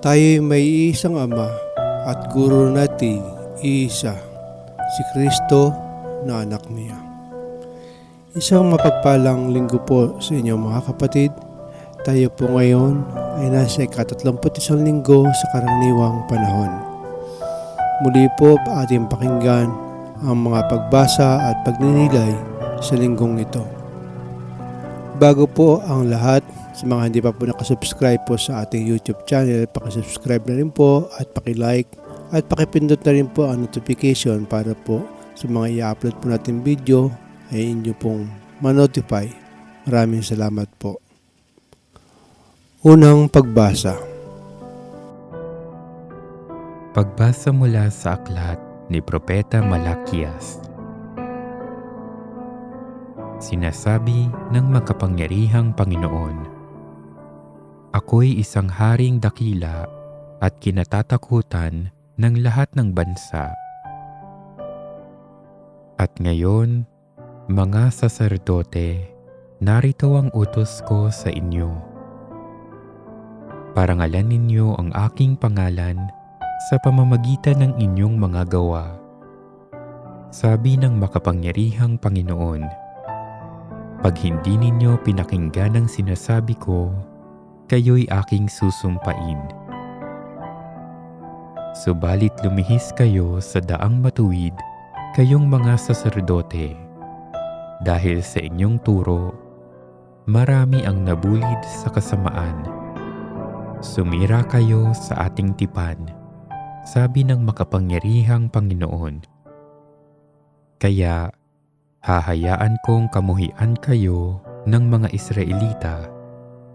Tayo'y may isang Ama at Guro natin iisa, si Kristo na anak niya. Isang mapagpalang linggo po sa inyo mga kapatid. Tayo po ngayon ay nasa ikatatlamput isang linggo sa karaniwang panahon. Muli po ating pakinggan ang mga pagbasa at pagninilay sa linggong ito. Bago po ang lahat, sa mga hindi pa po nakasubscribe po sa ating YouTube channel, pakisubscribe na rin po at pakilike at pakipindot na rin po ang notification para po sa mga i-upload po natin video ay inyo pong ma-notify. Maraming salamat po. Unang pagbasa. Pagbasa mula sa aklat ni Propeta Malakias. Sinasabi ng makapangyarihang Panginoon, Ako'y isang haring dakila at kinatatakutan ng lahat ng bansa. At ngayon, mga saserdote, narito ang utos ko sa inyo. Parangalan ninyo ang aking pangalan sa pamamagitan ng inyong mga gawa. Sabi ng makapangyarihang Panginoon, Pag hindi ninyo pinakinggan ang sinasabi ko, kayo'y aking susumpain. Subalit lumihis kayo sa daang matuwid, kayong mga saserdote. Dahil sa inyong turo, marami ang nabulid sa kasamaan. Sumira kayo sa ating tipan, sabi ng makapangyarihang Panginoon. Kaya, hahayaan kong kamuhian kayo ng mga Israelita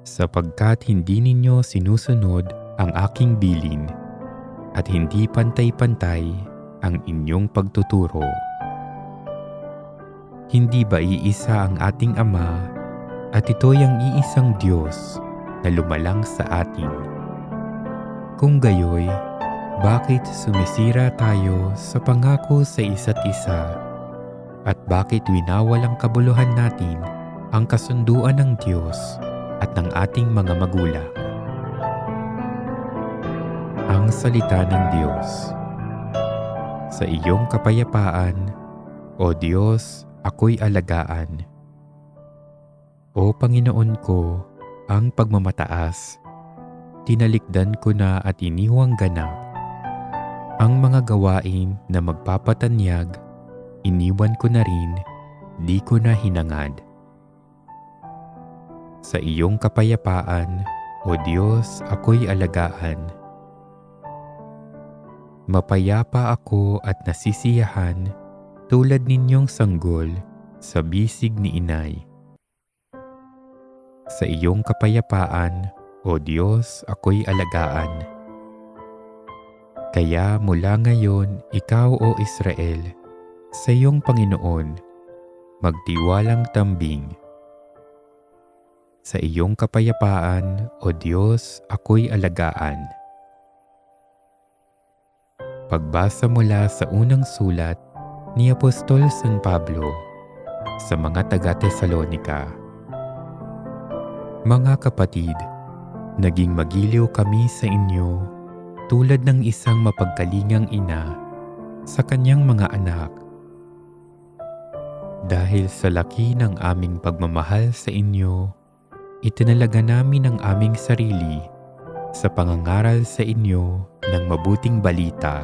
sapagkat hindi ninyo sinusunod ang aking bilin at hindi pantay-pantay ang inyong pagtuturo. Hindi ba iisa ang ating Ama at ito'y ang iisang Diyos na lumalang sa atin? Kung gayoy, bakit sumisira tayo sa pangako sa isa't isa? At bakit winawalang kabuluhan natin ang kasunduan ng Diyos at ng ating mga magulang. Ang Salita ng Diyos Sa iyong kapayapaan, O Diyos, ako'y alagaan. O Panginoon ko, ang pagmamataas, tinalikdan ko na at iniwang ganap. Ang mga gawain na magpapatanyag, iniwan ko na rin, di ko na hinangad sa iyong kapayapaan, O Diyos, ako'y alagaan. Mapayapa ako at nasisiyahan tulad ninyong sanggol sa bisig ni inay. Sa iyong kapayapaan, O Diyos, ako'y alagaan. Kaya mula ngayon, ikaw o Israel, sa iyong Panginoon, magtiwalang tambing sa iyong kapayapaan, O Diyos, ako'y alagaan. Pagbasa mula sa unang sulat ni Apostol San Pablo sa mga taga-Tesalonika. Mga kapatid, naging magiliw kami sa inyo tulad ng isang mapagkalingang ina sa kanyang mga anak. Dahil sa laki ng aming pagmamahal sa inyo, itinalaga namin ang aming sarili sa pangangaral sa inyo ng mabuting balita.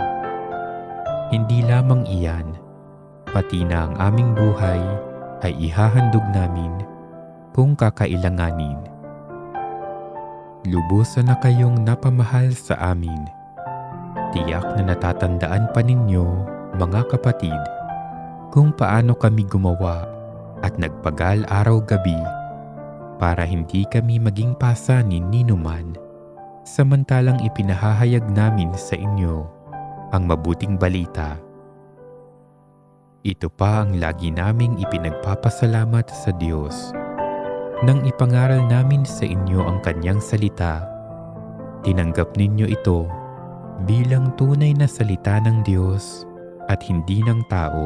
Hindi lamang iyan, pati na ang aming buhay ay ihahandog namin kung kakailanganin. Lubusan na kayong napamahal sa amin. Tiyak na natatandaan pa ninyo, mga kapatid, kung paano kami gumawa at nagpagal araw-gabi para hindi kami maging pasanin ni numan, samantalang ipinahahayag namin sa inyo ang mabuting balita. Ito pa ang lagi naming ipinagpapasalamat sa Diyos. Nang ipangaral namin sa inyo ang kanyang salita, tinanggap ninyo ito bilang tunay na salita ng Diyos at hindi ng tao.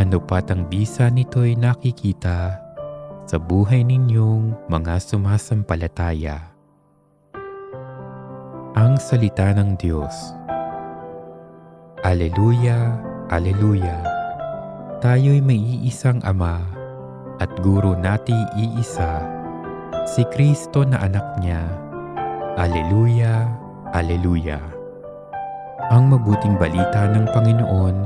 Ano pat ang bisa nito'y nakikita sa buhay ninyong mga sumasampalataya. ang salita ng Diyos. Aleluya, Aleluya. Tayo'y may iisang Ama at Guro nati iisa, si Kristo na anak niya. Aleluya, Aleluya. Ang mabuting balita ng Panginoon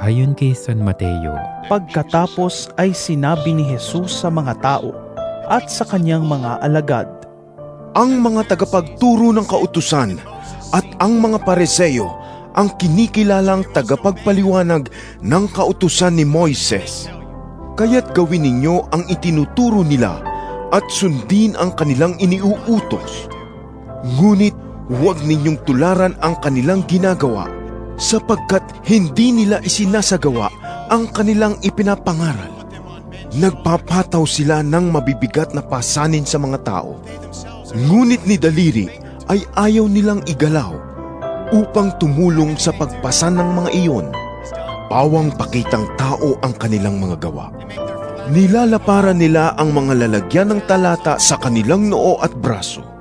ayon kay San Mateo. Pagkatapos ay sinabi ni Jesus sa mga tao at sa kanyang mga alagad, ang mga tagapagturo ng kautusan at ang mga pareseyo ang kinikilalang tagapagpaliwanag ng kautusan ni Moises. Kaya't gawin ninyo ang itinuturo nila at sundin ang kanilang iniuutos. Ngunit huwag ninyong tularan ang kanilang ginagawa sapagkat hindi nila isinasagawa ang kanilang ipinapangaral. Nagpapataw sila ng mabibigat na pasanin sa mga tao. Ngunit ni Daliri ay ayaw nilang igalaw upang tumulong sa pagpasan ng mga iyon. Pawang pakitang tao ang kanilang mga gawa. Nilalaparan nila ang mga lalagyan ng talata sa kanilang noo at braso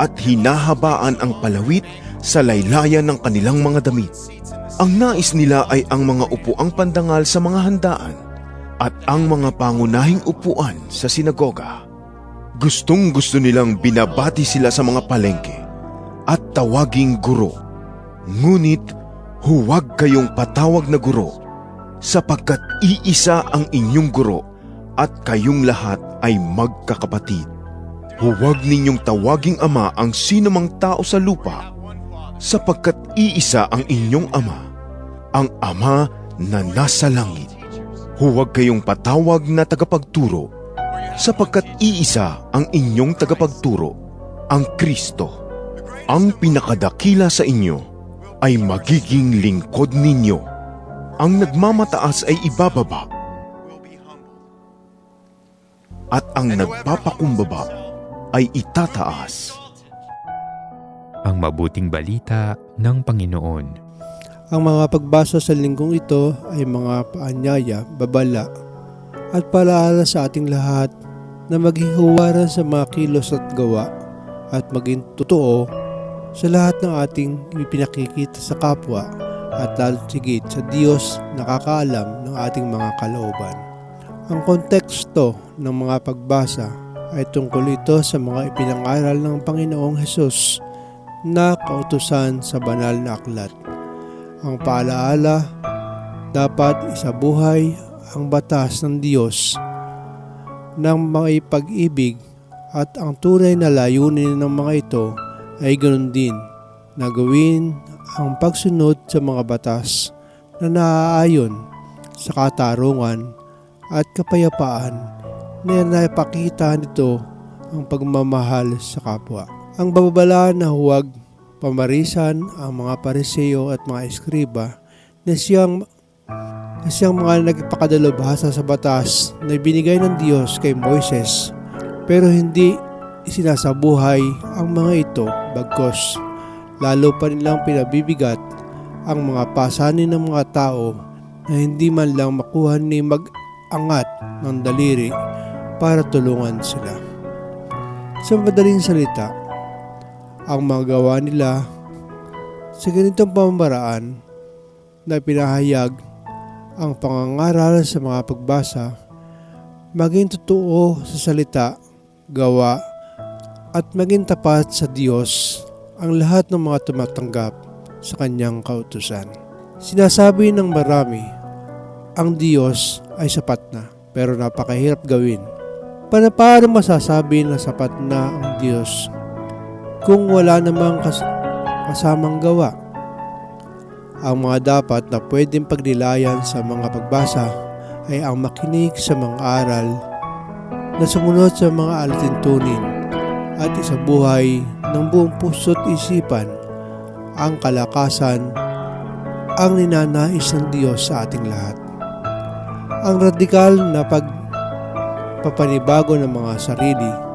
at hinahabaan ang palawit sa laylayan ng kanilang mga damit. Ang nais nila ay ang mga upuang pandangal sa mga handaan at ang mga pangunahing upuan sa sinagoga. Gustong gusto nilang binabati sila sa mga palengke at tawaging guro. Ngunit huwag kayong patawag na guro sapagkat iisa ang inyong guro at kayong lahat ay magkakapatid. Huwag ninyong tawaging ama ang sinumang tao sa lupa sapagkat iisa ang inyong ama, ang ama na nasa langit. Huwag kayong patawag na tagapagturo sapagkat iisa ang inyong tagapagturo, ang Kristo. Ang pinakadakila sa inyo ay magiging lingkod ninyo. Ang nagmamataas ay ibababa at ang nagpapakumbaba ay itataas. Ang mabuting balita ng Panginoon. Ang mga pagbasa sa linggong ito ay mga paanyaya, babala, at palaala sa ating lahat na maging huwaran sa mga kilos at gawa at maging totoo sa lahat ng ating ipinakikita sa kapwa at lalo sa Diyos nakakaalam ng ating mga kalooban. Ang konteksto ng mga pagbasa ay tungkol ito sa mga ipinangaral ng Panginoong Hesus na kautusan sa banal na aklat. Ang paalaala, dapat isabuhay ang batas ng Diyos ng mga pag-ibig at ang tunay na layunin ng mga ito ay ganoon din na gawin ang pagsunod sa mga batas na naaayon sa katarungan at kapayapaan na naipakita nito ang pagmamahal sa kapwa. Ang babala na huwag pamarisan ang mga pareseyo at mga eskriba na siyang na siyang mga nagpakadalubhasa sa batas na binigay ng Diyos kay Moises pero hindi isinasabuhay ang mga ito bagkos lalo pa nilang pinabibigat ang mga pasanin ng mga tao na hindi man lang makuha ni mag-angat ng daliri para tulungan sila. Sa madaling salita, ang mga gawa nila sa ganitong pamamaraan na pinahayag ang pangangaral sa mga pagbasa maging totoo sa salita, gawa, at maging tapat sa Diyos ang lahat ng mga tumatanggap sa kanyang kautusan. Sinasabi ng marami, ang Diyos ay sapat na pero napakahirap gawin. Paano paano masasabi na sapat na ang Diyos kung wala namang kas- kasamang gawa? Ang mga dapat na pwedeng pagnilayan sa mga pagbasa ay ang makinig sa mga aral na sumunod sa mga alatuntunin at isabuhay ng buong puso't isipan ang kalakasan ang ninanais ng Diyos sa ating lahat. Ang radikal na pagpapanibago ng mga sarili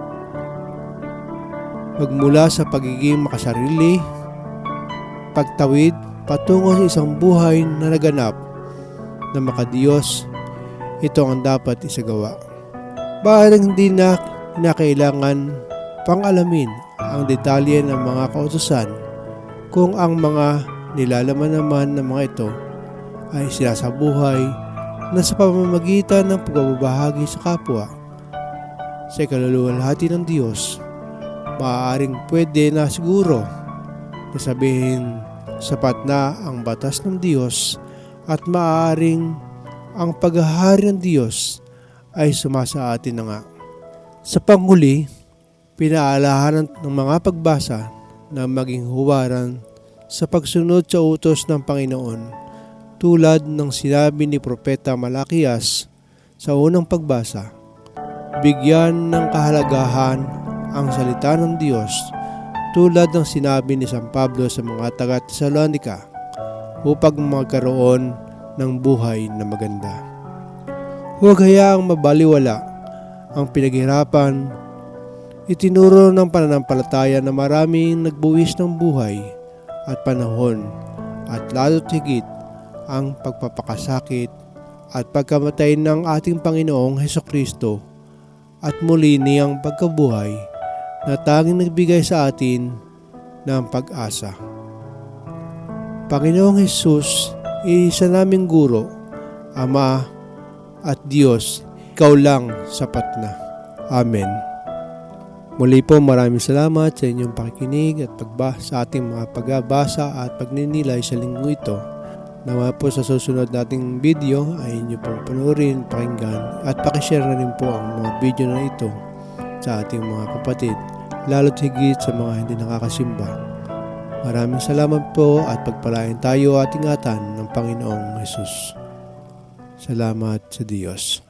magmula sa pagiging makasarili, pagtawid patungo sa isang buhay na naganap na makadiyos, ito ang dapat isagawa. Baalang hindi na kinakailangan pang alamin ang detalye ng mga kautusan kung ang mga nilalaman naman ng mga ito ay sinasabuhay na sa pamamagitan ng pagbabahagi sa kapwa sa ikaluluwalhati ng Diyos, maaaring pwede na siguro na sabihin sapat na ang batas ng Diyos at maaaring ang paghahari ng Diyos ay sumasa atin na nga. Sa panghuli, pinaalahanan ng mga pagbasa na maging huwaran sa pagsunod sa utos ng Panginoon tulad ng sinabi ni Propeta Malakias sa unang pagbasa. Bigyan ng kahalagahan ang salita ng Diyos tulad ng sinabi ni San Pablo sa mga taga Tesalonika upang magkaroon ng buhay na maganda. Huwag hayaang mabaliwala ang pinaghirapan itinuro ng pananampalataya na maraming nagbuwis ng buhay at panahon at lalo't higit ang pagpapakasakit at pagkamatay ng ating Panginoong Heso Kristo at muli niyang pagkabuhay na tanging nagbigay sa atin ng pag-asa. Panginoong Hesus, iisa naming guro, Ama at Diyos, ikaw lang sapat na. Amen. Muli po maraming salamat sa inyong pakikinig at pagba sa ating mga pagbabasa at pagninilay sa linggo ito. Nawa po sa susunod nating video ay inyo pong panoorin, pakinggan at pakishare na rin po ang mga video na ito sa ating mga kapatid, lalo't higit sa mga hindi nakakasimba. Maraming salamat po at pagpalain tayo at ingatan ng Panginoong Yesus. Salamat sa Diyos.